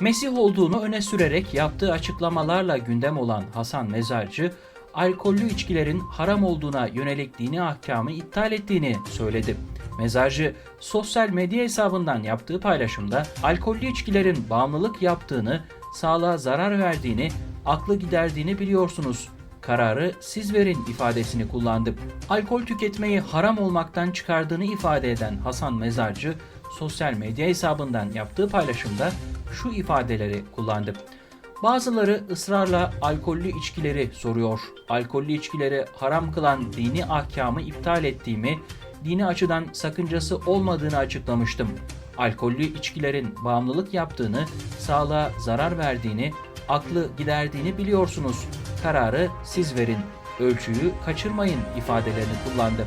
Mesih olduğunu öne sürerek yaptığı açıklamalarla gündem olan Hasan Mezarcı, alkollü içkilerin haram olduğuna yönelik dini ahkamı iptal ettiğini söyledi. Mezarcı, sosyal medya hesabından yaptığı paylaşımda alkollü içkilerin bağımlılık yaptığını, sağlığa zarar verdiğini, aklı giderdiğini biliyorsunuz. Kararı siz verin ifadesini kullandı. Alkol tüketmeyi haram olmaktan çıkardığını ifade eden Hasan Mezarcı, sosyal medya hesabından yaptığı paylaşımda şu ifadeleri kullandı. Bazıları ısrarla alkollü içkileri soruyor. Alkollü içkileri haram kılan dini ahkamı iptal ettiğimi, dini açıdan sakıncası olmadığını açıklamıştım. Alkollü içkilerin bağımlılık yaptığını, sağlığa zarar verdiğini, aklı giderdiğini biliyorsunuz. Kararı siz verin. Ölçüyü kaçırmayın ifadelerini kullandı.